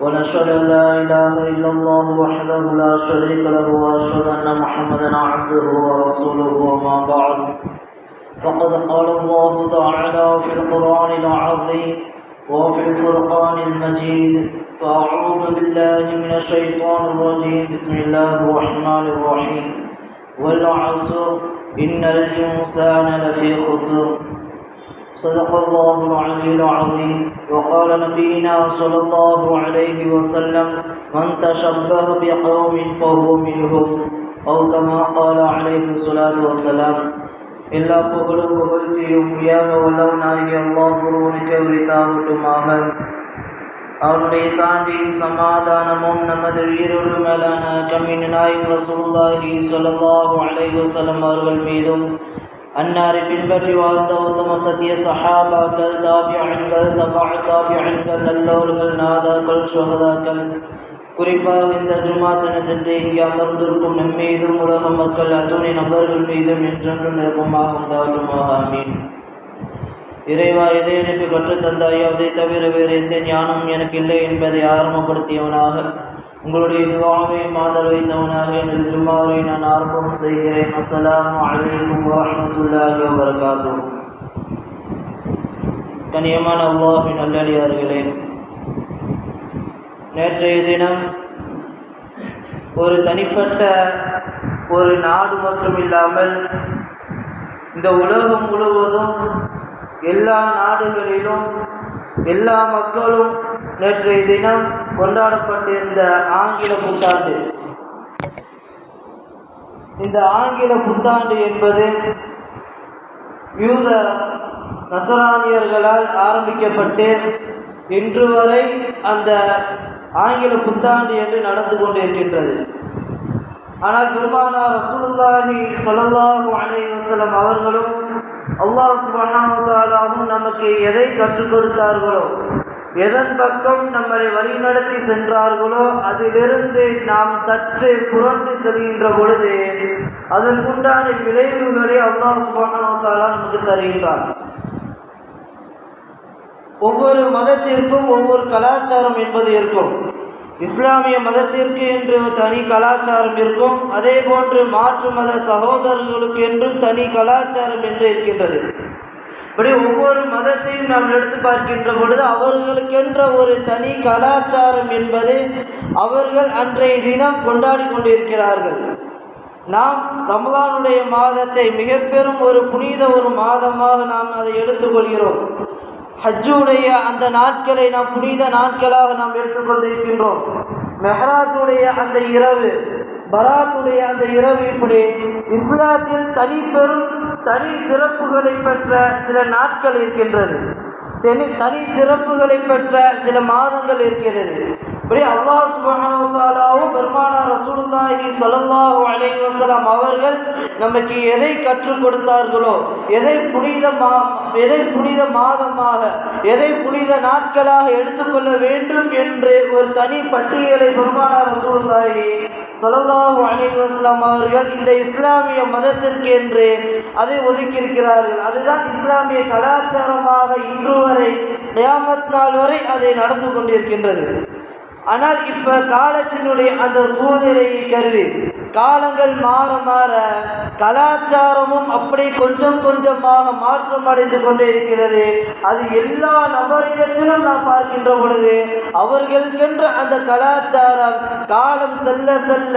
ونشهد أن لا إله إلا الله وحده لا شريك له وأشهد أن محمدا عبده ورسوله وما بعد. فقد قال الله تعالى في القرآن العظيم وفي الفرقان المجيد فأعوذ بالله من الشيطان الرجيم. بسم الله الرحمن الرحيم. والعصر إن الإنسان لفي خسر. صدق الله العلي العظيم وقال نبينا صلى الله عليه وسلم من تشبه بقوم فهو منهم أو كما قال عليه الصلاة والسلام எல்லா புகழும் புகழ்ச்சியும் ஏக வல்லவனாகிய அல்லாஹ் ஒருவனுக்கு உரித்தாகட்டுமாக அவனுடைய சாந்தியும் சமாதானமும் நமது உயிரோடு மேலான கம்மின் நாயும் ரசூலுல்லாஹி ஸல்லல்லாஹு அலைஹி வஸல்லம் அவர்கள் மீதும் அன்னாரை பின்பற்றி வாழ்ந்த உத்தம சத்திய சஹாபாக்கள் தாபியன்கள் தபா தாபியன்கள் நல்லோர்கள் நாதாக்கள் சுகதாக்கள் குறிப்பாக இந்த ஜுமா தினத்தன்று இங்கே அமர்ந்திருக்கும் நம்மீதும் உலக மக்கள் அத்துணை நபர்கள் மீதும் என்றென்றும் நிர்பமாக உண்டாகுமாக அமீன் இறைவா எதை எனக்கு கற்றுத்தந்தாயோ அதை தவிர வேறு எந்த ஞானமும் எனக்கு இல்லை என்பதை ஆரம்பப்படுத்தியவனாக உங்களுடைய துவாவை மாதர் தவனாக என்று சும்மாவை நான் ஆரம்பம் செய்கிறேன். அஸ்லாம் அலைக்கும் வரஹ்மத்துல்லாஹி வபரகாத்து. கனியமான அல்லாஹின் நல்லடியார்களே நேற்றைய தினம் ஒரு தனிப்பட்ட ஒரு நாடு மட்டும் இல்லாமல் இந்த உலகம் முழுவதும் எல்லா நாடுகளிலும் எல்லா மக்களும் நேற்றைய தினம் கொண்டாடப்பட்டிருந்த ஆங்கில புத்தாண்டு. இந்த ஆங்கில புத்தாண்டு என்பது யூத நசரானியர்களால் ஆரம்பிக்கப்பட்டு இன்று வரை அந்த ஆங்கில புத்தாண்டு என்று நடந்து கொண்டிருக்கின்றது. ஆனால் பெருமானார் ரசூலுல்லாஹி சொல்லல்லாஹு அலைஹி வஸல்லம் அவர்களும் அல்லாஹ் சுப்ஹானஹு தாலாவும் நமக்கு எதை கற்றுக் கொடுத்தார்களோ எதன் பக்கம் நம்மளை வழிநடத்தி சென்றார்களோ அதிலிருந்து நாம் சற்று புரண்டு செல்கின்ற பொழுது அதற்குண்டான விளைவுகளை அல்லாஹ் சுபானோத்தாலா நமக்கு தருகின்றார் ஒவ்வொரு மதத்திற்கும் ஒவ்வொரு கலாச்சாரம் என்பது இருக்கும். இஸ்லாமிய மதத்திற்கு என்று தனி கலாச்சாரம் இருக்கும். அதே போன்று மாற்று மத சகோதரர்களுக்கு என்றும் தனி கலாச்சாரம் என்று இருக்கின்றது. இப்படி ஒவ்வொரு மதத்தையும் நாம் எடுத்து பார்க்கின்ற பொழுது அவர்களுக்கென்ற ஒரு தனி கலாச்சாரம் என்பது அவர்கள் அன்றைய தினம் கொண்டாடி கொண்டிருக்கிறார்கள். நாம் ரமலானுடைய மாதத்தை மிக பெரும் ஒரு புனித ஒரு மாதமாக நாம் அதை எடுத்துக்கொள்கிறோம். ஹஜ்ஜுடைய அந்த நாட்களை நாம் புனித நாட்களாக நாம் எடுத்துக்கொண்டிருக்கின்றோம். மெஹராஜுடைய அந்த இரவு பராத்துடைய அந்த இரவு இப்படி இஸ்லாத்தில் தனிப்பெரும் தனி சிறப்புகளை பெற்ற சில நாட்கள் இருக்கின்றது. தனி தனி சிறப்புகளை பெற்ற சில மாதங்கள் இருக்கிறது இப்படி அல்லாஹ் சுப்ஹானஹு பெருமானா ரசூலுல்லாஹி ஸல்லல்லாஹு அலை வசலாம் அவர்கள் நமக்கு எதை கற்றுக் கொடுத்தார்களோ எதை புனித மா எதை புனித மாதமாக எதை புனித நாட்களாக எடுத்துக்கொள்ள வேண்டும் என்று ஒரு தனி பட்டியலை பெருமானா ரசூலுல்லாஹி ஸல்லல்லாஹு அலை வஸ்லாம் அவர்கள் இந்த இஸ்லாமிய மதத்திற்கு என்று அதை ஒதுக்கியிருக்கிறார்கள். அதுதான் இஸ்லாமிய கலாச்சாரமாக இன்று வரை நியாமத் நாள் வரை அதை நடந்து கொண்டிருக்கின்றது. ஆனால் இப்போ காலத்தினுடைய அந்த சூழ்நிலையை கருதி காலங்கள் மாற மாற கலாச்சாரமும் அப்படி கொஞ்சம் கொஞ்சமாக மாற்றம் அடைந்து கொண்டே இருக்கிறது. அது எல்லா நபரிடத்திலும் நாம் பார்க்கின்ற பொழுது அவர்களுக்கென்ற அந்த கலாச்சாரம் காலம் செல்ல செல்ல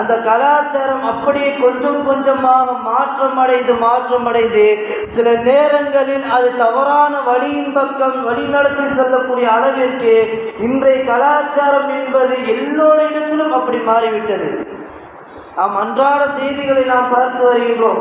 அந்த கலாச்சாரம் அப்படியே கொஞ்சம் கொஞ்சமாக மாற்றம் அடைந்து மாற்றம் அடைந்து சில நேரங்களில் அது தவறான வழியின் பக்கம் வழிநடத்தி செல்லக்கூடிய அளவிற்கு இன்றைய கலாச்சாரம் என்பது எல்லோரிடத்திலும் அப்படி மாறிவிட்டது. நாம் அன்றாட செய்திகளை நாம் பார்த்து வருகின்றோம்.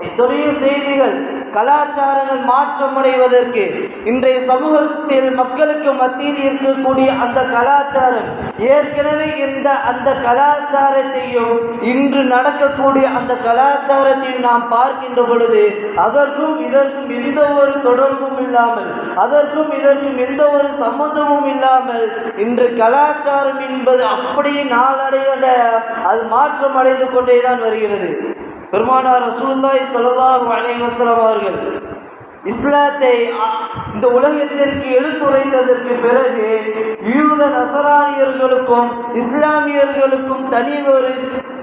எத்தனையோ செய்திகள் கலாச்சாரங்கள் மாற்றமடைவதற்கு இன்றைய சமூகத்தில் மக்களுக்கு மத்தியில் இருக்கக்கூடிய அந்த கலாச்சாரம் ஏற்கனவே இருந்த அந்த கலாச்சாரத்தையும் இன்று நடக்கக்கூடிய அந்த கலாச்சாரத்தையும் நாம் பார்க்கின்ற பொழுது அதற்கும் இதற்கும் எந்த ஒரு தொடர்பும் இல்லாமல் அதற்கும் இதற்கும் எந்த ஒரு சம்மந்தமும் இல்லாமல் இன்று கலாச்சாரம் என்பது அப்படியே நாளடைவில் அது மாற்றம் அடைந்து கொண்டே தான் வருகிறது. பெருமானார் ரசூலுல்லாஹி ஸல்லல்லாஹு அலைஹி அவர்கள் இஸ்லாத்தை இந்த உலகத்திற்கு எடுத்துரைத்ததற்கு பிறகு யூத நசரானியர்களுக்கும் இஸ்லாமியர்களுக்கும் தனி ஒரு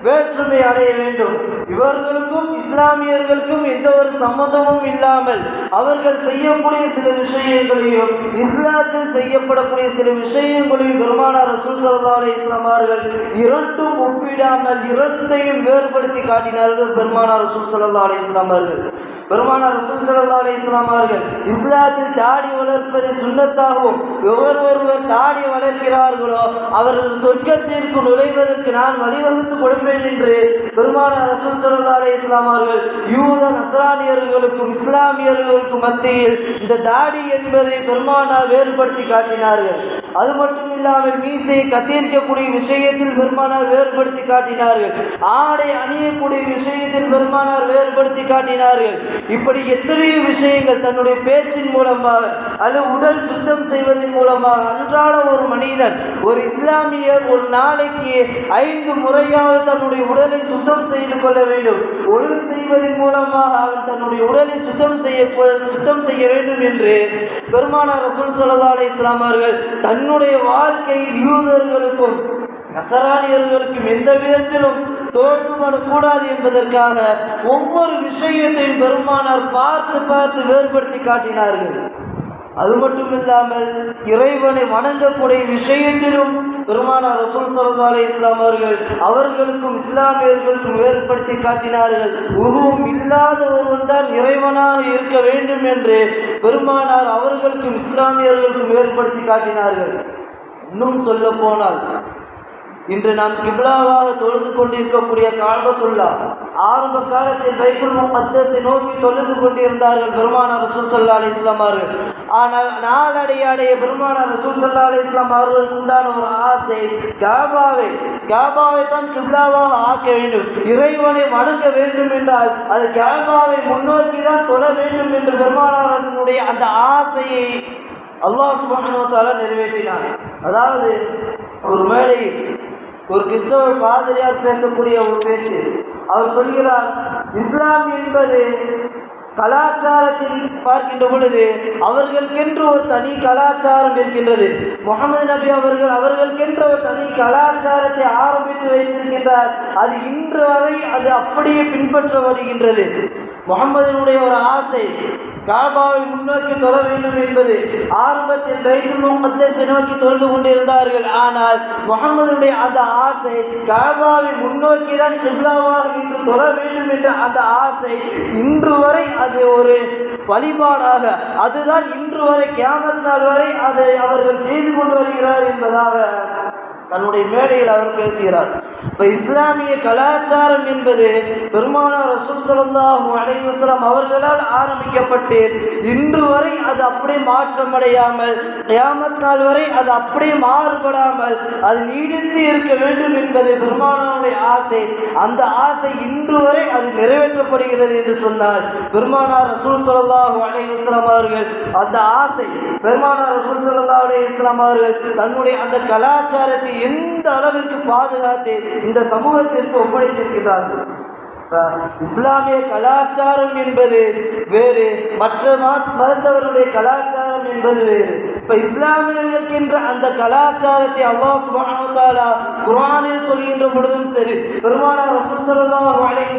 வேற்றுமை அடைய வேண்டும். இவர்களுக்கும் இஸ்லாமியர்களுக்கும் எந்த ஒரு சம்மதமும் இல்லாமல் அவர்கள் செய்யக்கூடிய சில விஷயங்களையும் இஸ்லாத்தில் செய்யப்படக்கூடிய சில விஷயங்களையும் பெருமானார் ரசூல் சல்லா அலி இஸ்லாமார்கள் இரண்டும் ஒப்பிடாமல் இரண்டையும் வேறுபடுத்தி காட்டினார்கள் பெருமானார் ரசூல் சல்லா அலி இஸ்லாமார்கள் அவர்கள். பெருமானார் ரசூல் சல்லா அலி இஸ்லாமார்கள் இஸ்லாத்தில் தாடி வளர்ப்பது சுண்ணத்தாகவும் எவர் ஒருவர் தாடி வளர்க்கிறார்களோ அவர்கள் சொர்க்கத்திற்கு நுழைவதற்கு நான் வழிவகுத்து கொடுப்பேன் என்று பெருமானார் ரசூல் சல்லா அலி இஸ்லாம் அவர்கள் யூத நசரானியர்களுக்கும் இஸ்லாமியர்களுக்கும் மத்தியில் இந்த தாடி என்பதை பெருமானார் வேறுபடுத்தி காட்டினார்கள். அது மட்டும் இல்லாமல் மீசையை கத்தரிக்கக்கூடிய விஷயத்தில் பெருமானார் வேறுபடுத்தி காட்டினார்கள். ஆடை அணியக்கூடிய விஷயத்தில் பெருமானார் வேறுபடுத்தி காட்டினார்கள். இப்படி எத்தனையோ விஷயங்கள் தன்னுடைய பேச்சின் மூலமாக அல்லது உடல் சுத்தம் செய்வதன் மூலமாக அன்றாட ஒரு மனிதன் ஒரு இஸ்லாமியர் ஒரு நாளைக்கு ஐந்து முறையாக தன்னுடைய உடலை சுத்தம் செய்து கொள்ள வேண்டும். ஒழுங்கு செய்வதன் மூலமாக அவன் தன்னுடைய உடலை சுத்தம் செய்ய சுத்தம் செய்ய வேண்டும் என்று பெருமானார் ரசூல் சல்லா அலி இஸ்லாமர்கள் தன்னுடைய வாழ்க்கையில் யூதர்களுக்கும் நசராணியர்களுக்கும் எந்த விதத்திலும் தோதுபடக்கூடாது என்பதற்காக ஒவ்வொரு விஷயத்தையும் பெருமானார் பார்த்து பார்த்து வேறுபடுத்தி காட்டினார்கள். அது மட்டும் இல்லாமல் இறைவனை வணங்கக்கூடிய விஷயத்திலும் பெருமானார் ரசூல் சல்லா அலி இஸ்லாம் அவர்கள் அவர்களுக்கும் இஸ்லாமியர்களுக்கும் வேறுபடுத்தி காட்டினார்கள். உருவம் இல்லாத ஒருவன் தான் இறைவனாக இருக்க வேண்டும் என்று பெருமானார் அவர்களுக்கும் இஸ்லாமியர்களுக்கும் வேறுபடுத்தி காட்டினார்கள். இன்னும் சொல்ல போனால் இன்று நாம் கிப்லாவாக தொழுது கொண்டிருக்கக்கூடிய காபத்துல்லா ஆரம்ப காலத்தில் பைக்குல் முகத்தஸை நோக்கி தொழுது கொண்டிருந்தார்கள் பெருமானார் ரசூல் சல்லா அலி இஸ்லாம் அவர்கள். ஆனால் நாளடைய அடைய பெருமானார் ரசூல் சல்லா அலி இஸ்லாம் அவர்களுக்கு உண்டான ஒரு ஆசை காபாவை காபாவை தான் கிப்லாவாக ஆக்க வேண்டும் இறைவனை வணங்க வேண்டும் என்றால் அது காபாவை முன்னோக்கி தான் தொழ வேண்டும் என்று பெருமானாரனுடைய அந்த ஆசையை அல்லாஹ் சுபானுவத்தால் நிறைவேற்றினார். அதாவது ஒரு மேடையில் ஒரு கிறிஸ்தவ பாதிரியார் பேசக்கூடிய ஒரு பேச்சு. அவர் சொல்கிறார் இஸ்லாம் என்பது கலாச்சாரத்தில் பார்க்கின்ற பொழுது அவர்களுக்கென்று ஒரு தனி கலாச்சாரம் இருக்கின்றது. முகமது நபி அவர்கள் அவர்களுக்கென்று ஒரு தனி கலாச்சாரத்தை ஆரம்பித்து வைத்திருக்கின்றார். அது இன்று வரை அது அப்படியே பின்பற்ற வருகின்றது. முகமதினுடைய ஒரு ஆசை காபாவை முன்னோக்கி தொழ வேண்டும் என்பது ஆரம்பத்தில் பைத்துல் முகத்தஸை நோக்கி தொழுது கொண்டிருந்தார்கள். ஆனால் முகமதுடைய அந்த ஆசை காபாவை முன்னோக்கி தான் கிப்லாவாக நின்று தொழ வேண்டும் என்ற அந்த ஆசை இன்று வரை அது ஒரு வழிபாடாக அதுதான் இன்று வரை கியாமத் நாள் வரை அதை அவர்கள் செய்து கொண்டு வருகிறார் என்பதாக தன்னுடைய மேடையில் அவர் பேசுகிறார். இப்போ இஸ்லாமிய கலாச்சாரம் என்பது பெருமானார் ரசூல் ஸல்லல்லாஹு அலைவாஸ்லாம் அவர்களால் ஆரம்பிக்கப்பட்டு இன்று வரை அது அப்படியே மாற்றமடையாமல் ஏமத்தால் வரை அது அப்படியே மாறுபடாமல் அது நீடித்து இருக்க வேண்டும் என்பது பெருமானாருடைய ஆசை. அந்த ஆசை இன்று வரை அது நிறைவேற்றப்படுகிறது என்று சொன்னார் பெருமானார் ரசூல் ஸல்லல்லாஹு அலைவாஸ்லாம் அவர்கள். அந்த ஆசை பெருமானார் ரசூல் ஸல்லல்லாஹு அலைஹி அவர்கள் தன்னுடைய அந்த கலாச்சாரத்தை எந்த அளவிற்கு பாதுகாத்து இந்த சமூகத்திற்கு ஒப்படைத்திருக்கிறார்கள்? இஸ்லாமிய கலாச்சாரம் என்பது வேறு மற்ற மா- மதத்தவருடைய கலாச்சாரம் என்பது வேறு. இப்ப இஸ்லாமியர்களுக்கென்ற அந்த கலாச்சாரத்தை அல்லாஹ் சுப்ஹானஹு குரானில் சொல்கின்ற பொழுதும் சரி பெருமானார் ரசூல் ஸல்லல்லாஹு அலைஹி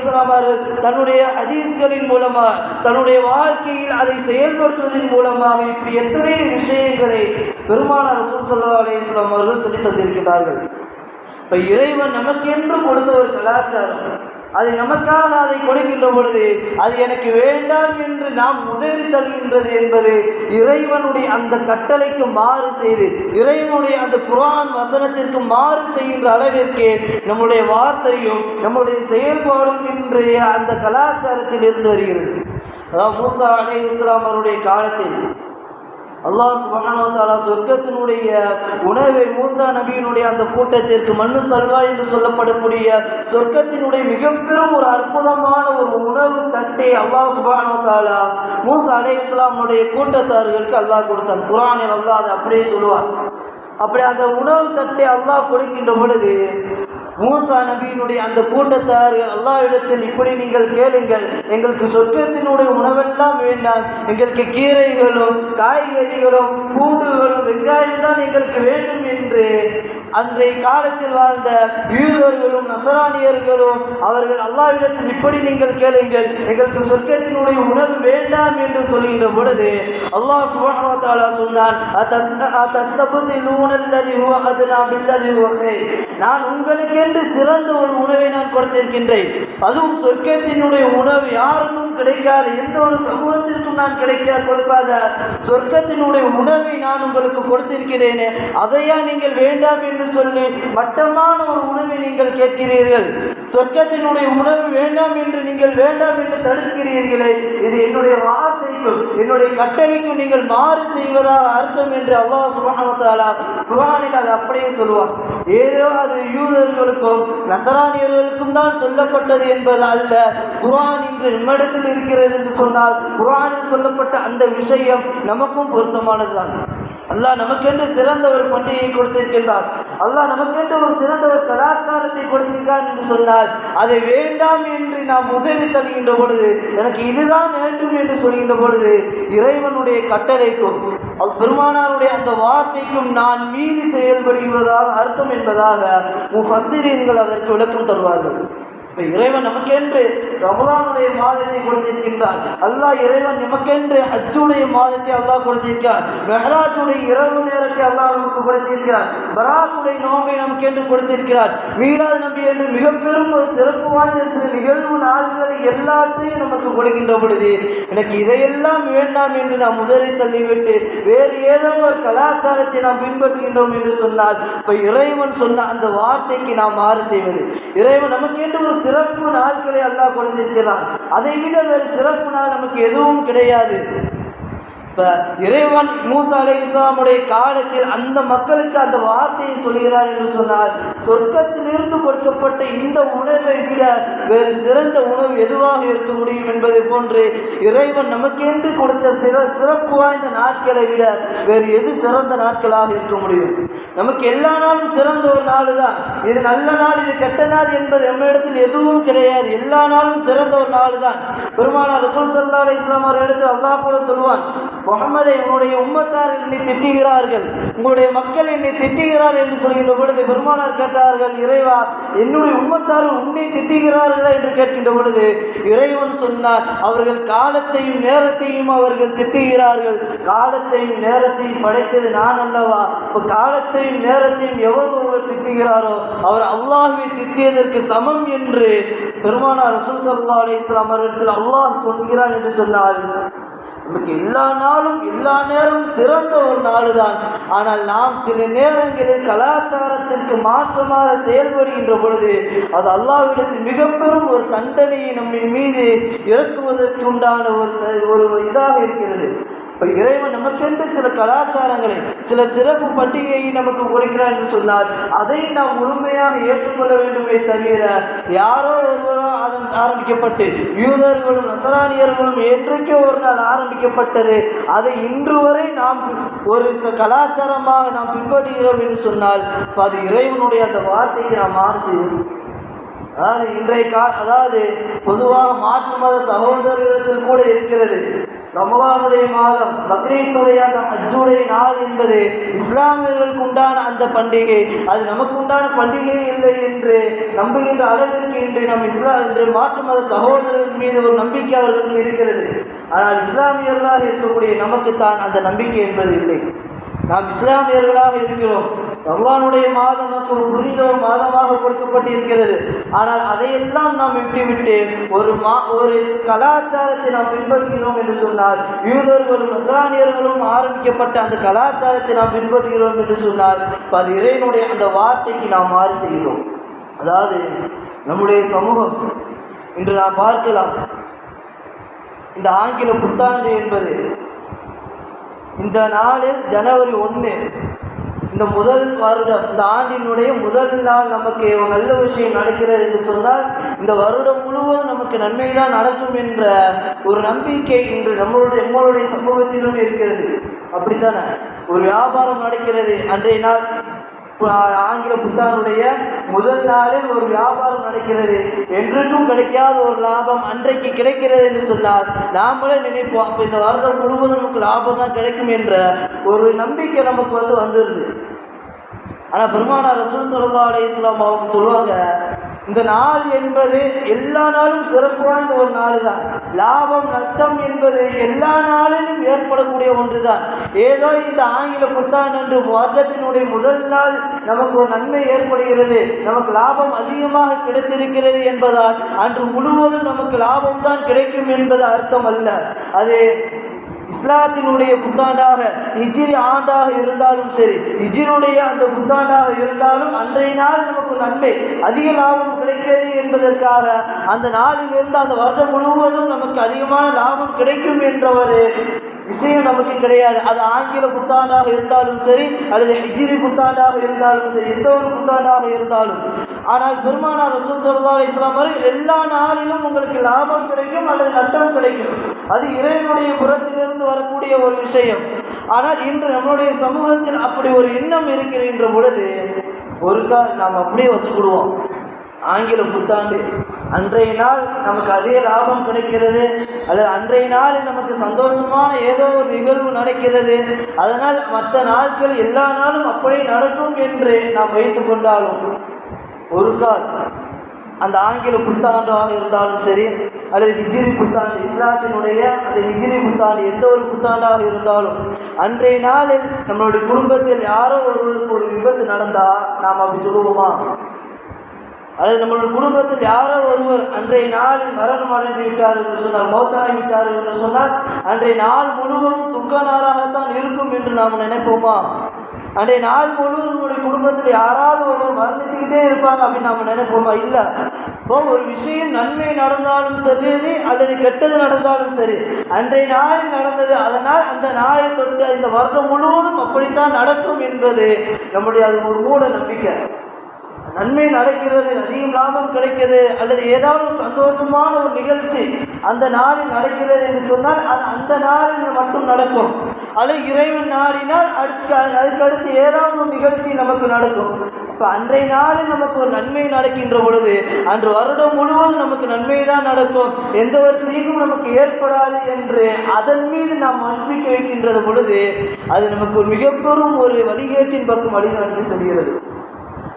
தன்னுடைய ஹதீஸ்களின் மூலமாக தன்னுடைய வாழ்க்கையில் அதை செயல்படுத்துவதன் மூலமாக இப்படி எத்தனை விஷயங்களை பெருமானார் ரசூல் சல்லா அலைஹி அவர்கள் சொல்லித் தந்திருக்கிறார்கள் இப்போ இறைவன் நமக்கென்று கொடுத்த ஒரு கலாச்சாரம் அது நமக்காக அதை கொடுக்கின்ற பொழுது அது எனக்கு வேண்டாம் என்று நாம் உதறி தருகின்றது என்பது இறைவனுடைய அந்த கட்டளைக்கு மாறு செய்து இறைவனுடைய அந்த குரான் வசனத்திற்கு மாறு செய்கின்ற அளவிற்கு நம்முடைய வார்த்தையும் நம்முடைய செயல்பாடும் இன்றைய அந்த கலாச்சாரத்தில் இருந்து வருகிறது. அதாவது மூசா அலே இஸ்லாம் அவருடைய காலத்தில் அல்லாஹ் சுபஹானஹு சொர்க்கத்தினுடைய உணவை மூசா நபியினுடைய அந்த கூட்டத்திற்கு மண்ணு சல்வா என்று சொல்லப்படக்கூடிய சொர்க்கத்தினுடைய மிக பெரும் ஒரு அற்புதமான ஒரு உணவு தட்டை அல்லாஹ் சுபஹானஹு மூசா அலே இஸ்லாமுடைய கூட்டத்தார்களுக்கு அல்லாஹ் கொடுத்தான். குரானில் அல்லாஹ் அதை அப்படியே சொல்லுவான். அப்படி அந்த உணவு தட்டை அல்லாஹ் கொடுக்கின்ற பொழுது மூசா நபியினுடைய அந்த கூட்டத்தார்கள் இடத்தில் இப்படி நீங்கள் கேளுங்கள். எங்களுக்கு சொர்க்கத்தினுடைய உணவெல்லாம் வேண்டாம். எங்களுக்கு கீரைகளும் காய்கறிகளும் பூண்டுகளும் வெங்காயம் தான் எங்களுக்கு வேண்டும் என்று அன்றைய காலத்தில் வாழ்ந்த யூதர்களும் நசராணியர்களும் அவர்கள் அல்லாவிடத்தில் இப்படி நீங்கள் கேளுங்கள் எங்களுக்கு சொர்க்கத்தினுடைய உணவு வேண்டாம் என்று சொல்கின்ற பொழுது அல்லாஹ் சுபானுவத்தாலா சொன்னான் "அத்தஸ்த- அத்தஸ்தபதிலூன அல்லதி நான் உங்களுக்கென்று சிறந்த ஒரு உணவை நான் கொடுத்திருக்கின்றேன். அதுவும் சொர்க்கத்தினுடைய உணவு யாருக்கும் கிடைக்காத எந்த ஒரு சமூகத்திற்கும் நான் கிடைக்க கொடுக்காத சொர்க்கத்தினுடைய உணவை நான் உங்களுக்கு கொடுத்திருக்கிறேனே அதையா நீங்கள் வேண்டாம் என்று சொல்லி மட்டமான ஒரு உணவை நீங்கள் கேட்கிறீர்கள். சொர்க்கத்தினுடைய உணவு வேண்டாம் என்று நீங்கள் வேண்டாம் என்று தடுக்கிறீர்களே இது என்னுடைய வார்த்தைக்கும் என்னுடைய கட்டளைக்கும் நீங்கள் மாறு செய்வதாக அர்த்தம் என்று அல்லாஹ் சுபானத்தாலா குரானில் குர்ஆனில் அது அப்படியே சொல்லுவான். ஏதோ அது யூதர்களுக்கும் நசரானியர்களுக்கும் தான் சொல்லப்பட்டது என்பது அல்ல. குர்ஆன் இன்று நம்மிடத்தில் இருக்கிறது என்று சொன்னால் குரானில் சொல்லப்பட்ட அந்த விஷயம் நமக்கும் பொருத்தமானதுதான். அல்லாஹ் நமக்கென்று சிறந்த ஒரு பண்டிகையை கொடுத்திருக்கின்றார். அல்லாஹ் நமக்கென்று ஒரு சிறந்த ஒரு கலாச்சாரத்தை கொடுத்திருக்கிறார் என்று சொன்னால் அதை வேண்டாம் என்று நாம் உதறி தருகின்ற பொழுது எனக்கு இதுதான் வேண்டும் என்று சொல்கின்ற பொழுது இறைவனுடைய கட்டளைக்கும் அது பெருமானாருடைய அந்த வார்த்தைக்கும் நான் மீறி செயல்படுவதாக அர்த்தம் என்பதாக முஃபஸ்ஸிரீன்கள் அதற்கு விளக்கம் தருவார்கள். இப்போ இறைவன் நமக்கென்று ரமலானுடைய மாதத்தை கொடுத்திருக்கின்றான். அல்லாஹ் இறைவன் நமக்கென்று அச்சுடைய மாதத்தை அல்லாஹ் கொடுத்திருக்கிறார் மெஹராஜுடைய இரவு நேரத்தை அல்லாஹ் நமக்கு கொடுத்திருக்கிறான். பராக்குடைய நோம்பை நமக்கென்று கொடுத்திருக்கிறான். மீலாது நம்பி என்று மிக பெரும் ஒரு சிறப்பு வாய்ந்த சில நிகழ்வு நாள்களை எல்லாத்தையும் நமக்கு கொடுக்கின்ற பொழுது எனக்கு இதையெல்லாம் வேண்டாம் என்று நாம் முதலை தள்ளிவிட்டு வேறு ஏதோ ஒரு கலாச்சாரத்தை நாம் பின்பற்றுகின்றோம் என்று சொன்னால் இப்போ இறைவன் சொன்ன அந்த வார்த்தைக்கு நாம் மாறு செய்வது. இறைவன் நமக்கென்று ஒரு சிறப்பு நாட்களை அல்லாஹ் கொடுத்திருக்கிறான். அதை விட வேறு சிறப்பு நாள் நமக்கு எதுவும் கிடையாது. இப்போ இறைவன் மூசா அலை இஸ்லாமுடைய காலத்தில் அந்த மக்களுக்கு அந்த வார்த்தையை சொல்கிறார் என்று சொன்னார் சொர்க்கத்திலிருந்து கொடுக்கப்பட்ட இந்த உணவை விட வேறு சிறந்த உணவு எதுவாக இருக்க முடியும் என்பதை போன்று இறைவன் நமக்கென்று கொடுத்த சிற சிறப்பு வாய்ந்த நாட்களை விட வேறு எது சிறந்த நாட்களாக இருக்க முடியும்? நமக்கு எல்லா நாளும் சிறந்த ஒரு நாள் தான் இது நல்ல நாள் இது கெட்ட நாள் என்பது நம்மிடத்தில் எதுவும் கிடையாது. எல்லா நாளும் சிறந்த ஒரு நாள் தான் பெருமானார் ரசூல் சல்லா அலி இஸ்லாம் அவர்களிடத்தில் அல்லாஹ் கூட சொல்லுவான் முகமதை உன்னுடைய உம்மத்தார் என்னை திட்டுகிறார்கள் உங்களுடைய மக்கள் என்னை திட்டுகிறார் என்று சொல்கின்ற பொழுது பெருமானார் கேட்டார்கள் இறைவா என்னுடைய உம்மத்தார் உன்னை திட்டுகிறார்களா? என்று கேட்கின்ற பொழுது இறைவன் சொன்னார் அவர்கள் காலத்தையும் நேரத்தையும் அவர்கள் திட்டுகிறார்கள். காலத்தையும் நேரத்தையும் படைத்தது நான் அல்லவா? இப்போ காலத்தையும் நேரத்தையும் எவர் ஒருவர் திட்டுகிறாரோ? அவர் அல்லாஹுவை திட்டியதற்கு சமம் என்று பெருமானார் ரசூல் சல்லா அலி இஸ்லாம் அவர்களிடத்தில் அல்லாஹ் சொல்கிறார் என்று சொன்னால் நமக்கு எல்லா நாளும் எல்லா நேரமும் சிறந்த ஒரு நாள் தான் ஆனால் நாம் சில நேரங்களில் கலாச்சாரத்திற்கு மாற்றமாக செயல்படுகின்ற பொழுது அது அல்லாஹ்விடத்தில் மிக பெரும் ஒரு தண்டனையை நம்மின் மீது இறக்குவதற்கு உண்டான ஒரு ச- ஒரு இதாக இருக்கிறது. இப்போ இறைவன் நமக்கென்று சில கலாச்சாரங்களை சில சிறப்பு பண்டிகையை நமக்கு கொடுக்கிறார் என்று சொன்னால் அதை நாம் முழுமையாக ஏற்றுக்கொள்ள வேண்டுமே தவிர யாரோ ஒருவரோ அதன் ஆரம்பிக்கப்பட்டு யூதர்களும் நசராணியர்களும் என்றைக்கோ ஒரு நாள் ஆரம்பிக்கப்பட்டது. அதை இன்று வரை நாம் ஒரு கலாச்சாரமாக நாம் பின்பற்றுகிறோம் என்று சொன்னால் அது இறைவனுடைய அந்த வார்த்தைக்கு நாம் மாறு செய்வது. அதாவது இன்றைய கா அதாவது பொதுவாக மாற்று மத சகோதரர்களிடத்தில் கூட இருக்கிறது. ரமலானுடைய மாதம் பக்ரீத்துடைய அந்த அஜுடைய நாள் என்பது இஸ்லாமியர்களுக்கு உண்டான அந்த பண்டிகை. அது நமக்கு உண்டான பண்டிகை இல்லை என்று நம்புகின்ற அளவிற்கு இன்று நம் இஸ்லாம் என்று மாற்று மத சகோதரர்கள் மீது ஒரு நம்பிக்கை அவர்களுக்கு இருக்கிறது. ஆனால் இஸ்லாமியர்களாக இருக்கக்கூடிய நமக்குத்தான் அந்த நம்பிக்கை என்பது இல்லை. நாம் இஸ்லாமியர்களாக இருக்கிறோம். ரமலானுடைய மாதம் நமக்கு ஒரு புனித மாதமாக கொடுக்கப்பட்டிருக்கிறது. ஆனால் அதையெல்லாம் நாம் விட்டுவிட்டு ஒரு மா ஒரு கலாச்சாரத்தை நாம் பின்பற்றுகிறோம் என்று சொன்னால் யூதர்களும் நசரானியர்களும் ஆரம்பிக்கப்பட்ட அந்த கலாச்சாரத்தை நாம் பின்பற்றுகிறோம் என்று சொன்னால் அது இறைவனுடைய அந்த வார்த்தைக்கு நாம் மாறு செய்கிறோம். அதாவது நம்முடைய சமூகம் இன்று நாம் பார்க்கலாம் இந்த ஆங்கில புத்தாண்டு என்பது இந்த நாளில் ஜனவரி ஒன்று இந்த முதல் வருடம் இந்த ஆண்டினுடைய முதல் நாள் நமக்கு நல்ல விஷயம் நடக்கிறது என்று சொன்னால் இந்த வருடம் முழுவதும் நமக்கு நன்மை தான் நடக்கும் என்ற ஒரு நம்பிக்கை இன்று நம்மளுடைய நம்மளுடைய சமூகத்திலும் இருக்கிறது. அப்படித்தானே? ஒரு வியாபாரம் நடக்கிறது. அன்றைய நாள் ஆங்கில புத்தாண்டுடைய முதல் நாளில் ஒரு வியாபாரம் நடக்கிறது. என்றைக்கும் கிடைக்காத ஒரு லாபம் அன்றைக்கு கிடைக்கிறது என்று சொன்னால் நாமளே நினைப்போம் அப்போ இந்த வருடம் முழுவதும் நமக்கு லாபம் தான் கிடைக்கும் என்ற ஒரு நம்பிக்கை நமக்கு வந்து வந்துடுது ஆனால் பெருமானார் ரசூல் சல்லா இஸ்லாம் அவங்க சொல்லுவாங்க இந்த நாள் என்பது எல்லா நாளும் சிறப்பு வாய்ந்த ஒரு நாள் தான் லாபம் நஷ்டம் என்பது எல்லா நாளிலும் ஏற்படக்கூடிய ஒன்று தான் ஏதோ இந்த ஆங்கில புத்தாண்டு என்று வருடத்தினுடைய முதல் நாள் நமக்கு ஒரு நன்மை ஏற்படுகிறது. நமக்கு லாபம் அதிகமாக கிடைத்திருக்கிறது என்பதால் அன்று முழுவதும் நமக்கு லாபம் தான் கிடைக்கும் என்பது அர்த்தம் அல்ல அது இஸ்லாத்தினுடைய புத்தாண்டாக ஹிஜிரி ஆண்டாக இருந்தாலும் சரி ஹிஜிருடைய அந்த புத்தாண்டாக இருந்தாலும் அன்றைய நாள் நமக்கு நன்மை அதிக லாபம் கிடைக்கிறது என்பதற்காக அந்த நாளிலிருந்து அந்த வருடம் முழுவதும் நமக்கு அதிகமான லாபம் கிடைக்கும் என்ற ஒரு விஷயம் நமக்கு கிடையாது. அது ஆங்கில புத்தாண்டாக இருந்தாலும் சரி அல்லது ஹிஜிரி புத்தாண்டாக இருந்தாலும் சரி எந்த ஒரு புத்தாண்டாக இருந்தாலும். ஆனால் பெருமானார் ரசூல் சல்லா அலிஸ்லாம் அவர்கள் எல்லா நாளிலும் உங்களுக்கு லாபம் கிடைக்கும் அல்லது நட்டம் கிடைக்கும். அது இறைவனுடைய புறத்திலிருந்து வரக்கூடிய ஒரு விஷயம். ஆனால் இன்று நம்மளுடைய சமூகத்தில் அப்படி ஒரு எண்ணம் இருக்கின்ற பொழுது ஒரு கால் நாம் அப்படியே வச்சுக்கிடுவோம். ஆங்கில புத்தாண்டு. அன்றைய நாள் நமக்கு அதே லாபம் கிடைக்கிறது அல்லது அன்றைய நாளில் நமக்கு சந்தோஷமான ஏதோ ஒரு நிகழ்வு நடக்கிறது. அதனால் மற்ற நாட்கள் எல்லா நாளும் அப்படியே நடக்கும் என்று நாம் வைத்து கொண்டாலும் ஒரு கால் அந்த ஆங்கில புத்தாண்டாக இருந்தாலும் சரி அல்லது ஹிஜ்ரி புத்தாண்டு இஸ்லாத்தினுடைய அந்த ஹிஜிரி புத்தாண்டு எந்த ஒரு புத்தாண்டாக இருந்தாலும் அன்றைய நாளில் நம்மளுடைய குடும்பத்தில் யாரோ ஒருவருக்கு ஒரு விபத்து நடந்தால் நாம் அப்படி சொல்லுவோமா? அல்லது நம்மளுடைய குடும்பத்தில் யாரோ ஒருவர் அன்றைய நாளில் மரணம் அடைந்து விட்டார் என்று சொன்னால் மௌத்தாகி விட்டார் என்று சொன்னால் அன்றைய நாள் முழுவதும் துக்க நாளாகத்தான் இருக்கும் என்று நாம் நினைப்போமா? அன்றைய நாள் முழுவதும் நம்முடைய குடும்பத்தில் யாராவது ஒருவர் மரணித்துக்கிட்டே இருப்பாங்க அப்படின்னு நாம் நினைப்போமா? இல்லை. இப்போ ஒரு விஷயம் நன்மை நடந்தாலும் சரி அல்லது கெட்டது நடந்தாலும் சரி அன்றைய நாளில் நடந்தது அதனால் அந்த நாளை தொட்டு இந்த வருடம் முழுவதும் அப்படித்தான் நடக்கும் என்பது நம்முடைய அது ஒரு மூட நம்பிக்கை. நன்மை நடக்கிறது அதிகம் லாபம் கிடைக்கிறது அல்லது ஏதாவது சந்தோஷமான ஒரு நிகழ்ச்சி அந்த நாளில் நடக்கிறது என்று சொன்னால் அது அந்த நாளில் மட்டும் நடக்கும். அல்லது இறைவன் நாடினால் அடுத்து அதுக்கு அடுத்து ஏதாவது ஒரு நிகழ்ச்சி நமக்கு நடக்கும். இப்போ அன்றைய நாளில் நமக்கு ஒரு நன்மை நடக்கின்ற பொழுது அன்று வருடம் முழுவதும் நமக்கு நன்மை தான் நடக்கும். எந்த ஒரு தீங்கும் நமக்கு ஏற்படாது என்று அதன் மீது நாம் நம்பிக்கை வைக்கின்றது பொழுது அது நமக்கு ஒரு மிகப்பெரும் ஒரு வழிகேட்டின் பக்கம் வழிநடத்தி செல்கிறது.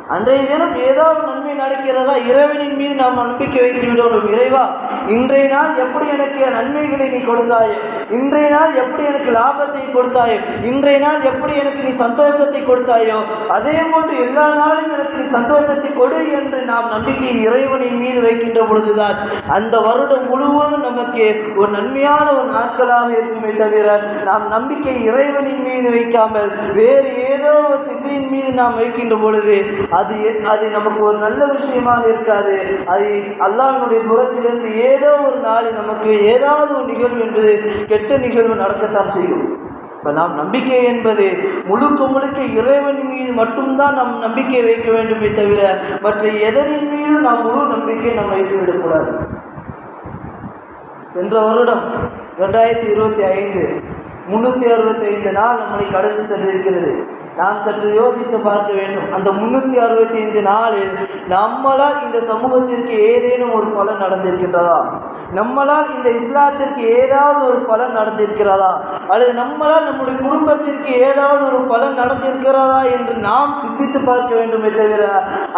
அன்றைய தினம் ஏதாவது நன்மை நடக்கிறதா இறைவனின் மீது நாம் நம்பிக்கை வைத்து விடணும் இறைவா இன்றைய நாள் எப்படி எனக்கு நன்மைகளை நீ கொடுத்தாயோ? இன்றைய நாள் எப்படி எனக்கு லாபத்தை கொடுத்தாயோ? இன்றைய நாள் எப்படி எனக்கு நீ சந்தோஷத்தை கொடுத்தாயோ அதே போன்று எல்லா நாளும் எனக்கு நீ சந்தோஷத்தை கொடு என்று நாம் நம்பிக்கை இறைவனின் மீது வைக்கின்ற பொழுதுதான் அந்த வருடம் முழுவதும் நமக்கு ஒரு நன்மையான ஒரு நாட்களாக இருக்குமே தவிர நாம் நம்பிக்கை இறைவனின் மீது வைக்காமல் வேறு ஏதோ ஒரு திசையின் மீது நாம் வைக்கின்ற பொழுது அது அது நமக்கு ஒரு நல்ல விஷயமாக இருக்காது. அது அல்லாஹினுடைய புறத்திலிருந்து ஏதோ ஒரு நாள் நமக்கு ஏதாவது ஒரு நிகழ்வு என்பது கெட்ட நிகழ்வு நடக்கத்தான் செய்யும். இப்போ நாம் நம்பிக்கை என்பது முழுக்க முழுக்க இறைவன் மீது மட்டும்தான் நம் நம்பிக்கை வைக்க வேண்டுமே தவிர மற்ற எதனின் மீது நாம் முழு நம்பிக்கை நாம் வைத்து விடக்கூடாது. சென்ற வருடம் ரெண்டாயிரத்தி இருபத்தி ஐந்து முந்நூற்றி அறுபத்தி ஐந்து நாள் நம்மளை கடந்து சென்றிருக்கிறது. நாம் சற்று யோசித்து பார்க்க வேண்டும். அந்த முன்னூற்றி அறுபத்தி ஐந்து நாளில் நம்மளால் இந்த சமூகத்திற்கு ஏதேனும் ஒரு பலன் நடந்திருக்கின்றதா? நம்மளால் இந்த இஸ்லாத்திற்கு ஏதாவது ஒரு பலன் நடந்திருக்கிறதா? அல்லது நம்மளால் நம்முடைய குடும்பத்திற்கு ஏதாவது ஒரு பலன் நடந்திருக்கிறதா என்று நாம் சிந்தித்து பார்க்க வேண்டுமே தவிர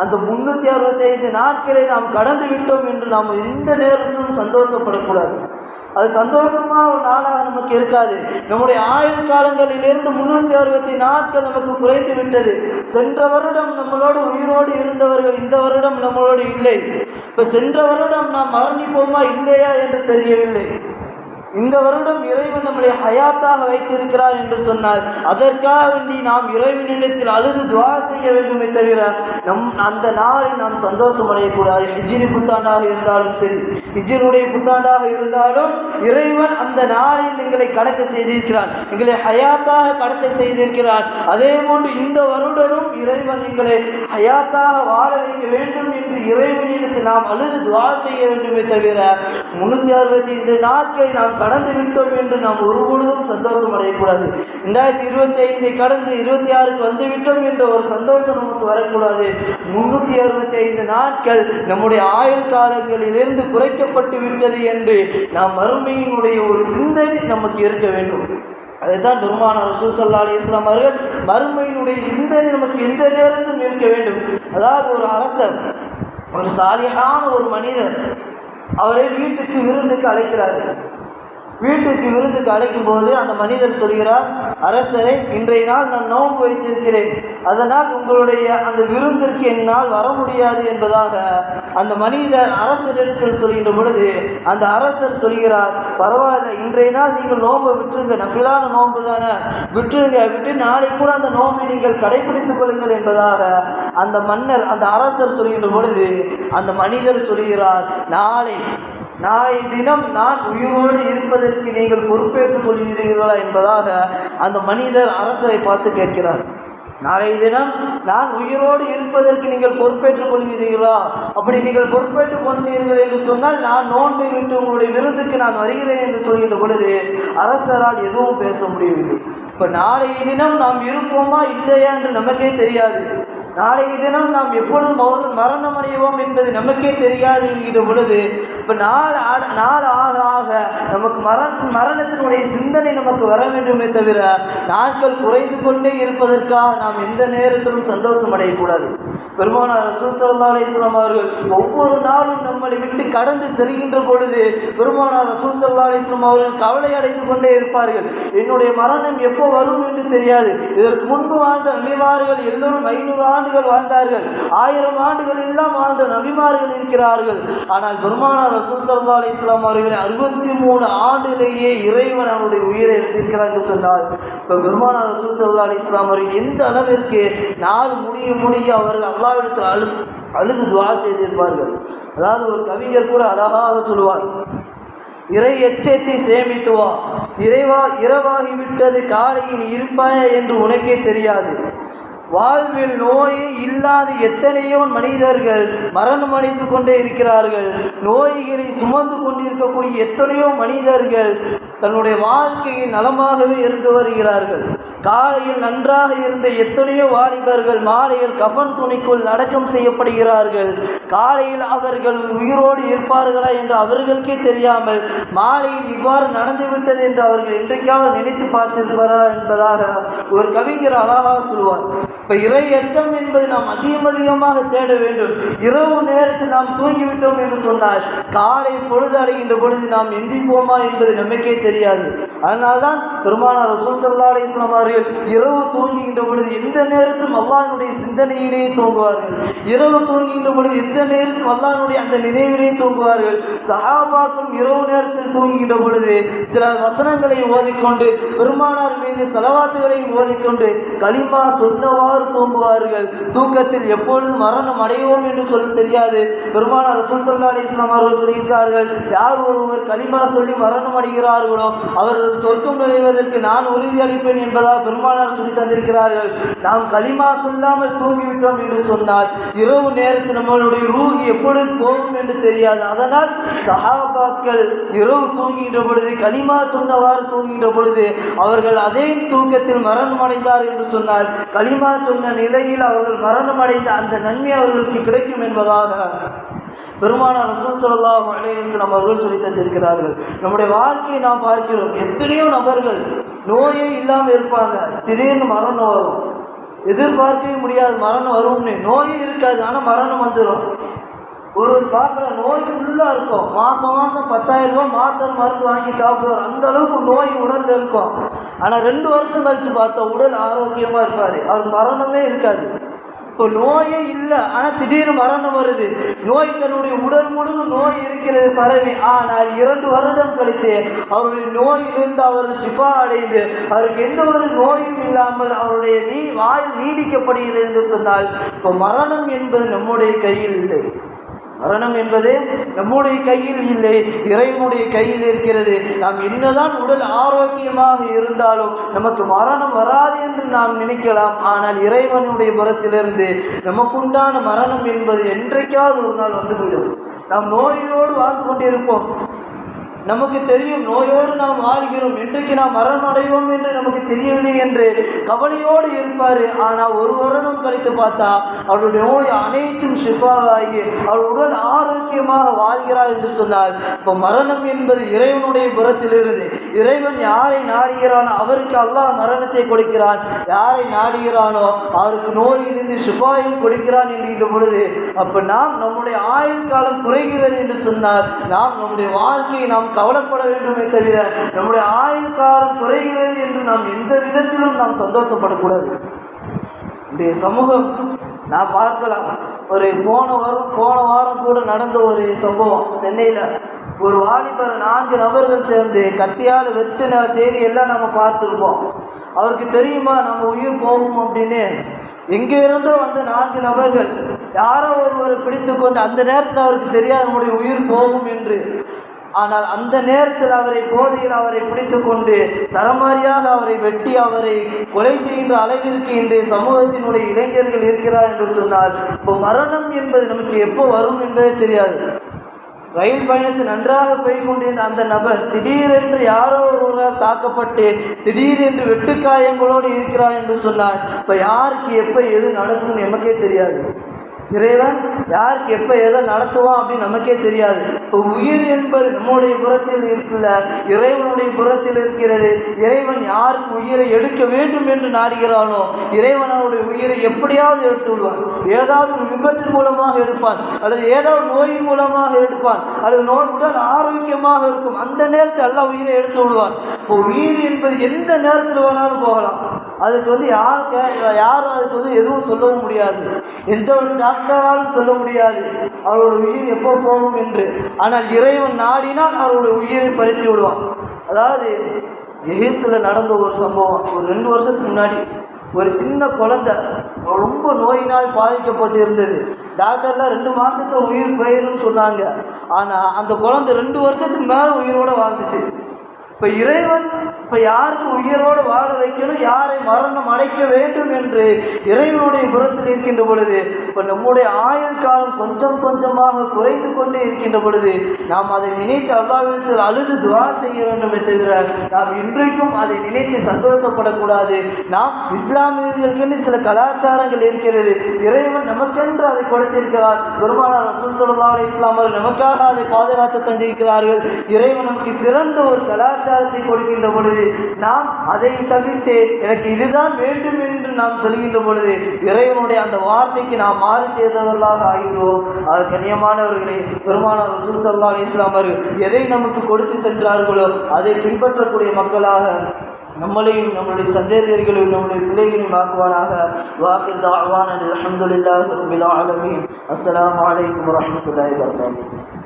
அந்த முன்னூற்றி அறுபத்தி ஐந்து நாட்களை நாம் கடந்து விட்டோம் என்று நாம் எந்த நேரத்திலும் சந்தோஷப்படக்கூடாது. அது சந்தோஷமான ஒரு நாளாக நமக்கு இருக்காது. நம்முடைய ஆயுள் காலங்களிலிருந்து முன்னூற்றி அறுபத்தி நாட்கள் நமக்கு குறைந்து விட்டது. சென்ற வருடம் நம்மளோடு உயிரோடு இருந்தவர்கள் இந்த வருடம் நம்மளோடு இல்லை. இப்போ சென்ற வருடம் நாம் மரணிப்போமா இல்லையா என்று தெரியவில்லை. இந்த வருடம் இறைவன் நம்மளை ஹயாத்தாக வைத்திருக்கிறார் என்று சொன்னால் அதற்காக வேண்டி நாம் இறைவனிடத்தில் அழுது துவா செய்ய வேண்டுமே தவிர நம் அந்த நாளை நாம் சந்தோஷம் அடையக்கூடாது ஹிஜிரி புத்தாண்டாக இருந்தாலும் சரி ஹிஜினுடைய புத்தாண்டாக இருந்தாலும் இறைவன் அந்த நாளில் எங்களை கடக்க செய்திருக்கிறான். எங்களை ஹயாத்தாக கடத்த செய்திருக்கிறான். அதே போன்று இந்த வருடனும் இறைவன் எங்களை ஹயாத்தாக வாழ வைக்க வேண்டும் என்று இறைவனிடத்தில் நாம் அழுது துவா செய்ய வேண்டுமே தவிர முன்னூற்றி அறுபத்தி ஐந்து நாட்களை நாம் கடந்து விட்டோம் என்று நாம் ஒருபொழுதும் சந்தோஷம் அடையக்கூடாது. ரெண்டாயிரத்தி இருபத்தி ஐந்தை கடந்து இருபத்தி ஆறுக்கு வந்து விட்டோம் என்ற ஒரு சந்தோஷம் நமக்கு வரக்கூடாது. முன்னூற்றி அறுபத்தி ஐந்து நாட்கள் நம்முடைய ஆயுள் காலங்களிலிருந்து குறைக்கப்பட்டு விட்டது என்று நாம் மறுமையினுடைய ஒரு சிந்தனை நமக்கு இருக்க வேண்டும். அதைத்தான் பெருமான ரசூல் சல்லா அலி இஸ்லாம் அவர்கள் மறுமையினுடைய சிந்தனை நமக்கு எந்த நேரத்திலும் இருக்க வேண்டும். அதாவது ஒரு அரசர் ஒரு சாலியான ஒரு மனிதர் அவரை வீட்டுக்கு விருந்துக்கு அழைக்கிறார்கள். வீட்டுக்கு விருந்துக்கு அழைக்கும் போது அந்த மனிதர் சொல்கிறார் அரசரே இன்றைய நாள் நான் நோன்பு வைத்திருக்கிறேன். அதனால் உங்களுடைய அந்த விருந்திற்கு என்னால் வர முடியாது என்பதாக அந்த மனிதர் அரசரிடத்தில் சொல்கின்ற பொழுது அந்த அரசர் சொல்கிறார் பரவாயில்ல இன்றைய நாள் நீங்கள் நோன்பை விட்டுருங்க. நஃபிலான நோன்பு தானே. விட்டுருங்க விட்டு நாளை கூட அந்த நோன்பை நீங்கள் கடைபிடித்துக் கொள்ளுங்கள் என்பதாக அந்த மன்னர் அந்த அரசர் சொல்கின்ற பொழுது அந்த மனிதர் சொல்கிறார் நாளை நாளை தினம் நான் உயிரோடு இருப்பதற்கு நீங்கள் பொறுப்பேற்றுக் கொள்கிறீர்களா என்பதாக அந்த மனிதர் அரசரை பார்த்து கேட்கிறார். நாளை தினம் நான் உயிரோடு இருப்பதற்கு நீங்கள் பொறுப்பேற்றுக் கொள்வீர்களா அப்படி நீங்கள் பொறுப்பேற்றுக் கொண்டீர்கள் என்று சொன்னால் நான் நோன்பை விட்டு உங்களுடைய விருந்துக்கு நான் வருகிறேன் என்று சொல்கின்ற பொழுது அரசரால் எதுவும் பேச முடியவில்லை. இப்போ நாளைய தினம் நாம் இருப்போமா இல்லையா என்று நமக்கே தெரியாது. நாளைய தினம் நாம் எப்பொழுது மௌன மரணம் அடைவோம் என்பது நமக்கே தெரியாது என்கிற பொழுது இப்போ நாள் ஆட நாள் ஆக ஆக நமக்கு மரண மரணத்தினுடைய சிந்தனை நமக்கு வர வேண்டுமே தவிர நாட்கள் குறைந்து கொண்டே இருப்பதற்காக நாம் எந்த நேரத்திலும் சந்தோஷம் அடையக்கூடாது. பெருமானார் ரசூல் சல்லா அலிஸ்லாம் அவர்கள் ஒவ்வொரு நாளும் நம்மளை விட்டு கடந்து செல்கின்ற பொழுது பெருமானார் ரசூல் சல்லா அலிஸ்லாம் அவர்கள் கவலை அடைந்து கொண்டே இருப்பார்கள். என்னுடைய மரணம் எப்போ வரும் என்று தெரியாது. இதற்கு முன்பு வாழ்ந்த நபிமார்கள் எல்லோரும் ஐநூறு ஆண்டுகள் வாழ்ந்தார்கள். ஆயிரம் ஆண்டுகள் எல்லாம் வாழ்ந்த நபிமார்கள் இருக்கிறார்கள். ஆனால் பெருமானார் ரசூல் சல்லா அலிஸ்லாம் அவர்களை அறுபத்தி மூணு ஆண்டிலேயே இறைவன் அவருடைய உயிரை எழுந்திருக்கிறார் என்று சொன்னார். இப்போ பெருமானார் ரசூல் சல்லா அலிஸ்லாம் அவர்கள் எந்த அளவிற்கு நாள் முடிய முடிய அவர்கள் அல்லாவிடத்தில் அழு அழுது துவா செய்திருப்பார்கள் அதாவது ஒரு கவிஞர் கூட அழகாக சொல்லுவார். இறை எச்சத்தை சேமித்து வா. இறைவா இரவாகிவிட்டது காலையில் இருப்பாயா என்று உனக்கே தெரியாது. வாழ்வில் நோயே இல்லாத எத்தனையோ மனிதர்கள் மரணம் அடைந்து கொண்டே இருக்கிறார்கள். நோய்களை சுமந்து கொண்டிருக்கக்கூடிய எத்தனையோ மனிதர்கள் தன்னுடைய வாழ்க்கையின் நலமாகவே இருந்து வருகிறார்கள். காலையில் நன்றாக இருந்த எத்தனையோ வாலிபர்கள் மாலையில் கஃன் துணிக்குள் அடக்கம் செய்யப்படுகிறார்கள். காலையில் அவர்கள் உயிரோடு இருப்பார்களா என்று அவர்களுக்கே தெரியாமல் மாலையில் இவ்வாறு நடந்துவிட்டது என்று அவர்கள் என்றைக்காவது நினைத்து பார்த்திருப்பாரா என்பதாக ஒரு கவிஞர் அழகாக சொல்வார். இப்போ இறை எச்சம் என்பது நாம் அதிகம் அதிகமாக தேட வேண்டும். இரவு நேரத்தில் நாம் தூங்கிவிட்டோம் என்று சொன்னால் காலை பொழுது அடைகின்ற பொழுது நாம் எந்திப்போமா என்பது நமக்கே தெரியாது. அதனால்தான் பெருமானார் ரசூல் சல்லா அலிஸ்லாம் அவர்கள் இரவு தூங்குகின்ற பொழுது எந்த நேரத்திலும் அல்லாஹினுடைய சிந்தனையிலேயே தூங்குவார்கள். இரவு தூங்குகின்ற பொழுது எந்த நேரத்திலும் அல்லாஹினுடைய அந்த நினைவிலே தூங்குவார்கள். சஹாபாக்கும் இரவு நேரத்தில் தூங்குகின்ற பொழுது சில வசனங்களை ஓதிக்கொண்டு பெருமானார் மீது செலவாத்துகளையும் ஓதிக்கொண்டு களிமா சொன்னவாறு தூங்குவார்கள். தூக்கத்தில் எப்பொழுது மரணம் அடைவோம் என்று சொல்ல தெரியாது. பெருமானார் ரசூல் சல்லா அலிஸ்லாம் அவர்கள் சொல்லியிருக்கார்கள் யார் ஒருவர் களிமா சொல்லி மரணம் அடைகிறார்களோ அவர்கள் சொர்க்கம் நுழைவதற்கு நான் உறுதி அளிப்பேன் என்பதாக பெருமானார் சொல்லி தந்திருக்கிறார்கள். நாம் களிமா சொல்லாமல் தூங்கிவிட்டோம் என்று சொன்னால் இரவு நேரத்தில் நம்மளுடைய ரூகி எப்பொழுது போகும் என்று தெரியாது. அதனால் சஹாபாக்கள் இரவு தூங்குகின்ற பொழுது களிமா சொன்னவாறு தூங்குகின்ற பொழுது அவர்கள் அதே தூக்கத்தில் மரணம் அடைந்தார் என்று சொன்னால் களிமா சொன்ன நிலையில் அவர்கள் மரணம் அடைந்த அந்த நன்மை அவர்களுக்கு கிடைக்கும் என்பதாக பெருமானார் ரசூல் ஸல்லல்லாஹு அலேஸ்லாம் அவர்கள் சொல்லி தந்திருக்கிறார்கள். நம்முடைய வாழ்க்கையை நாம் பார்க்கிறோம். எத்தனையோ நபர்கள் நோயே இல்லாமல் இருப்பாங்க. திடீர்னு மரணம் வரும். எதிர்பார்க்கவே முடியாது. மரணம் வரும்னு. நோயும் இருக்காது. ஆனால் மரணம் வந்துடும் ஒரு பார்க்குற நோய் ஃபுல்லாக இருக்கும். மாதம் மாதம் பத்தாயிரம் ரூபாய் மாத்திரை மருந்து வாங்கி சாப்பிடுவார். அந்த அளவுக்கு நோய் உடலில் இருக்கும். ஆனால் ரெண்டு வருஷம் கழித்து பார்த்தா உடல் ஆரோக்கியமாக இருப்பார். அவர் மரணமே இருக்காது. இப்போ நோயே இல்லை. ஆனால் திடீர்னு மரணம் வருது. நோய் தன்னுடைய உடல் முழுதும் நோய் இருக்கிறது பரவி. ஆனால் இரண்டு வருடம் கழித்து அவருடைய நோயிலிருந்து அவர் ஷிஃபா அடைந்து அவருக்கு எந்த ஒரு நோயும் இல்லாமல் அவருடைய நீ வாய் நீடிக்கப்படுகிறது என்று சொன்னால் இப்போ மரணம் என்பது நம்முடைய கையில் இல்லை. மரணம் என்பது நம்முடைய கையில் இல்லை இறைவனுடைய கையில் இருக்கிறது. நாம் என்னதான் உடல் ஆரோக்கியமாக இருந்தாலும் நமக்கு மரணம் வராது என்று நாம் நினைக்கலாம். ஆனால் இறைவனுடைய புறத்திலிருந்து நமக்குண்டான மரணம் என்பது என்றைக்காவது ஒரு நாள் வந்துவிடும். நாம் நோயோடு வாழ்ந்து கொண்டிருப்போம். நமக்கு தெரியும் நோயோடு நாம் வாழ்கிறோம் இன்றைக்கு நாம் மரணம் அடைவோம் என்று நமக்கு தெரியவில்லை என்று கவலையோடு இருப்பார். ஆனால் ஒரு வருடம் கழித்து பார்த்தா அவருடைய நோய் அனைத்தும் ஷிஃபாவாகி அவர் உடல் ஆரோக்கியமாக வாழ்கிறார் என்று சொன்னால் இப்போ மரணம் என்பது இறைவனுடைய புறத்திலிருந்து இறைவன் யாரை நாடுகிறானோ அவருக்கு அல்லாஹ் மரணத்தை கொடுக்கிறான். யாரை நாடுகிறானோ அவருக்கு நோயிலிருந்து ஷிஃபாயும் கொடுக்கிறான் என்கின்ற பொழுது அப்போ நாம் நம்முடைய ஆயுள் காலம் குறைகிறது என்று சொன்னால் நாம் நம்முடைய வாழ்க்கையை நாம் கவலைப்பட வேண்டுமே தவிர நம்முடைய ஆயுள் காலம் குறைகிறது என்று நாம் எந்த விதத்திலும் நாம் சந்தோஷப்படக்கூடாது. இன்றைய சமூகம் நான் பார்க்கலாம். ஒரு போன வாரம் போன வாரம் கூட நடந்த ஒரு சம்பவம். சென்னையில் ஒரு வாலிபர் நான்கு நபர்கள் சேர்ந்து கத்தியால் வெட்டின செய்தி எல்லாம் நம்ம பார்த்துருப்போம். அவருக்கு தெரியுமா நம்ம உயிர் போகும் அப்படின்னு? எங்கே இருந்தோ நான்கு நபர்கள் யாரோ ஒருவரை பிடித்து கொண்டு அந்த நேரத்தில் அவருக்கு தெரியாது நம்முடைய உயிர் போகும் என்று. ஆனால் அந்த நேரத்தில் அவரை போதையில் அவரை பிடித்து கொண்டு சரமாரியாக அவரை வெட்டி அவரை கொலை செய்கின்ற அளவிற்கு இன்றைய சமூகத்தினுடைய இளைஞர்கள் இருக்கிறார் என்று சொன்னால் இப்போ மரணம் என்பது நமக்கு எப்போ வரும் என்பதே தெரியாது. ரயில் பயணத்தில் நன்றாக போய் கொண்டிருந்த அந்த நபர் திடீரென்று யாரோ ஒருவர் தாக்கப்பட்டு திடீரென்று வெட்டுக்காயங்களோடு இருக்கிறார் என்று சொன்னார் இப்போ யாருக்கு எப்போ எது நடக்கும்னு நமக்கே தெரியாது. இறைவன் யாருக்கு எப்போ எதை நடத்துவான் அப்படின்னு நமக்கே தெரியாது. இப்போ உயிர் என்பது நம்முடைய புறத்தில் இருக்கல இறைவனுடைய புறத்தில் இருக்கிறது. இறைவன் யாருக்கு உயிரை எடுக்க வேண்டும் என்று நாடுகிறானோ இறைவன் அவருடைய உயிரை எப்படியாவது எடுத்து விடுவான். ஏதாவது ஒரு விபத்தின் மூலமாக எடுப்பான் அல்லது ஏதாவது நோயின் மூலமாக எடுப்பான் அல்லது நோய் உடல் ஆரோக்கியமாக இருக்கும். அந்த நேரத்தில் எல்லாம் உயிரை எடுத்து விடுவான். இப்போ உயிர் என்பது எந்த நேரத்தில் வேணாலும் போகலாம். அதுக்கு வந்து யாருக்கு யாரும் அதுக்கு வந்து எதுவும் சொல்லவும் முடியாது. எந்த ஒரு டாக்டராலும் சொல்ல முடியாது. அவரோட உயிர் எப்போ போகும் என்று. ஆனால் இறைவன் நாடினால் அவரோட உயிரை பறித்து விடுவான். அதாவது எகிப்தில் நடந்த ஒரு சம்பவம். ஒரு ரெண்டு வருஷத்துக்கு முன்னாடி ஒரு சின்ன குழந்தை ரொம்ப நோயினால் பாதிக்கப்பட்டு இருந்தது. டாக்டர்லாம் ரெண்டு மாதத்துல உயிர் போயிருன்னு சொன்னாங்க. ஆனால் அந்த குழந்தை ரெண்டு வருஷத்துக்கு மேலே உயிரோடு வாழ்ந்துச்சு. இப்போ இறைவன் இப்போ யாருக்கு உயிரோடு வாழ வைக்கணும் யாரை மரணம் அடைக்க வேண்டும் என்று இறைவனுடைய புறத்தில் இருக்கின்ற பொழுது இப்போ நம்முடைய ஆயுள் காலம் கொஞ்சம் கொஞ்சமாக குறைந்து கொண்டே இருக்கின்ற பொழுது நாம் அதை நினைத்து அல்லாவிடத்தில் அழுது துவா செய்ய வேண்டுமே தவிர நாம் இன்றைக்கும் அதை நினைத்து சந்தோஷப்படக்கூடாது. நாம் இஸ்லாமியர்களுக்கென்று சில கலாச்சாரங்கள் இருக்கிறது. இறைவன் நமக்கென்று அதை கொடுத்திருக்கிறார். பெருமானார் ரசூல் சல்லா அலி இஸ்லாமர் நமக்காக அதை பாதுகாத்து தந்திருக்கிறார்கள். இறைவன் நமக்கு சிறந்த ஒரு கலாச்சாரத்தை கொடுக்கின்ற பொழுது நாம் அதை தவிர்த்து எனக்கு இதுதான் வேண்டும் என்று நாம் சொல்கின்ற பொழுது இறைவனுடைய அந்த வார்த்தைக்கு நாம் மாறு செய்தவர்களாக ஆகின்றோம். அது கண்ணியமானவர்களே பெருமானார் ரசூல் சல்லா அலி இஸ்லாமர்கள் எதை நமக்கு கொடுத்து சென்றார்களோ அதை பின்பற்றக்கூடிய மக்களாக நம்மளையும் நம்முடைய சந்தேகர்களையும் நம்முடைய பிள்ளைகளையும் ஆக்குவானாக. வாக்கு தாழ்வான அலமதுல்லாஹ் ரபில் ஆலமீன். அஸ்ஸலாமு அலைக்கும்